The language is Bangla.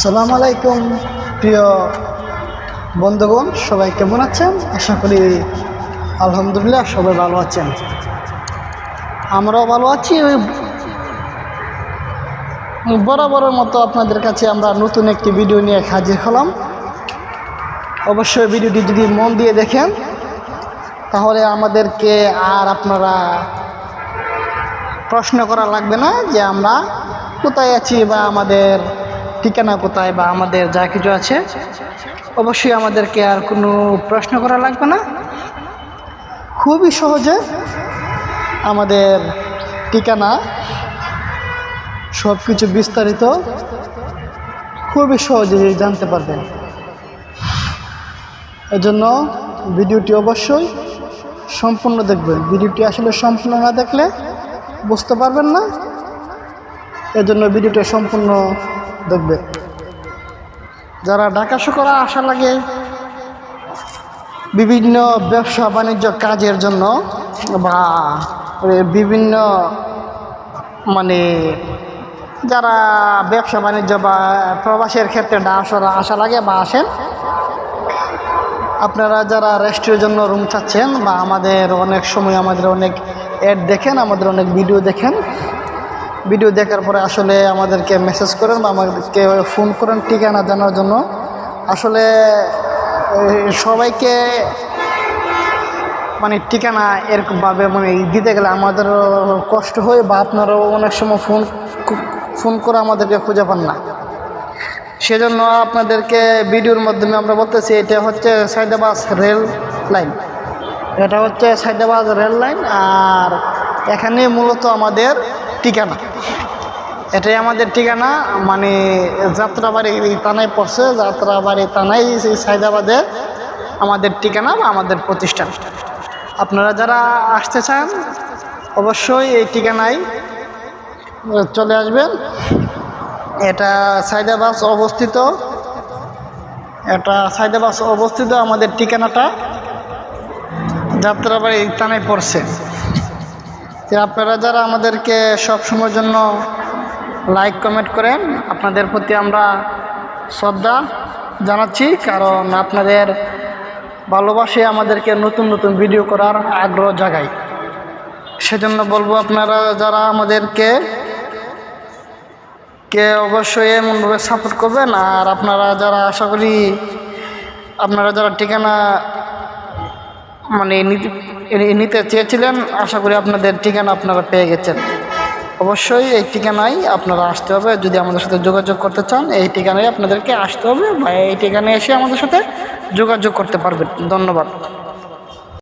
সালাম আলাইকুম, প্রিয় বন্ধুগণ, সবাই কেমন আছেন? আশা করি আলহামদুলিল্লাহ সবাই ভালো আছেন। আমরাও ভালো আছি। ওই বরাবরের মতো আপনাদের কাছে আমরা নতুন একটি ভিডিও নিয়ে হাজির হলাম। অবশ্যই ভিডিওটি যদি মন দিয়ে দেখেন, তাহলে আমাদেরকে আর আপনারা প্রশ্ন করা লাগবে না যে আমরা কোথায় আছি বা আমাদের ঠিকানা কোথায় বা আমাদের যা কিছু আছে, অবশ্যই আমাদেরকে আর কোনো প্রশ্ন করা লাগবে না। খুবই সহজে আমাদের ঠিকানা সব কিছু বিস্তারিত খুবই সহজে জানতে পারবেন। এজন্য ভিডিওটি অবশ্যই সম্পূর্ণ দেখবেন। ভিডিওটি আসলে সম্পূর্ণ না দেখলে বুঝতে পারবেন না। এজন্য ভিডিওটা সম্পূর্ণ দেখবে। যারা ঢাকা শহরে আসা লাগে বিভিন্ন ব্যবসা বাণিজ্য কাজের জন্য বা বিভিন্ন মানে যারা ব্যবসা বাণিজ্য বা প্রবাসের ক্ষেত্রে আসা আশা লাগে বা আসেন, আপনারা যারা রেস্টের জন্য রুম চাচ্ছেন বা আমাদের অনেক সময় আমাদের অনেক অ্যাড দেখেন, আমাদের অনেক ভিডিও দেখেন ভিডিও দেখার পরে আসলে আমাদেরকে মেসেজ করেন বা আমাদেরকে ফোন করেন ঠিকানা জানার জন্য। আসলে সবাইকে মানে ঠিকানা এরকমভাবে মানে দিতে গেলে আমাদেরও কষ্ট হয় বা আপনারাও অনেক সময় ফোন ফোন করে আমাদেরকে খুঁজে পান না। সেজন্য আপনাদেরকে ভিডিওর মাধ্যমে আমরা বলতেছি, এটা হচ্ছে সাইদাবাস রেল লাইন। এটা হচ্ছে সাইদাবাদ রেল লাইন, আর এখানে মূলত আমাদের ঠিকানা। এটাই আমাদের ঠিকানা মানে যাত্রাবাড়ি থানায় পড়ছে, যাত্রাবাড়ি থানায় সেই সাইদাবাদে আমাদের ঠিকানা বা আমাদের প্রতিষ্ঠান। আপনারা যারা আসতে চান, অবশ্যই এই ঠিকানায় চলে আসবেন। এটা সাইদাবাস অবস্থিত। এটা সাইদাবাস অবস্থিত আমাদের ঠিকানাটা যাত্রাবাড়ি থানায় পড়ছে। যে আপনারা যারা আমাদেরকে সব সময়ের জন্য লাইক কমেন্ট করেন, আপনাদের প্রতি আমরা শ্রদ্ধা জানাচ্ছি, কারণ আপনাদের ভালোবাসে আমাদেরকে নতুন নতুন ভিডিও করার আগ্রহ জাগায় সেজন্য বলব আপনারা যারা আমাদেরকে কে অবশ্যই এমনভাবে সাপোর্ট করবেন, আর আপনারা যারা আশা করি আপনারা যারা ঠিকানা মানে নিতে চেয়েছিলেন, আশা করি আপনাদের ঠিকানা আপনারা পেয়ে গেছেন। অবশ্যই এই ঠিকানায় আপনারা আসতে হবে। যদি আমাদের সাথে যোগাযোগ করতে চান, এই ঠিকানায় আপনাদেরকে আসতে হবে বা এই ঠিকানায় এসে আমাদের সাথে যোগাযোগ করতে পারবেন। ধন্যবাদ।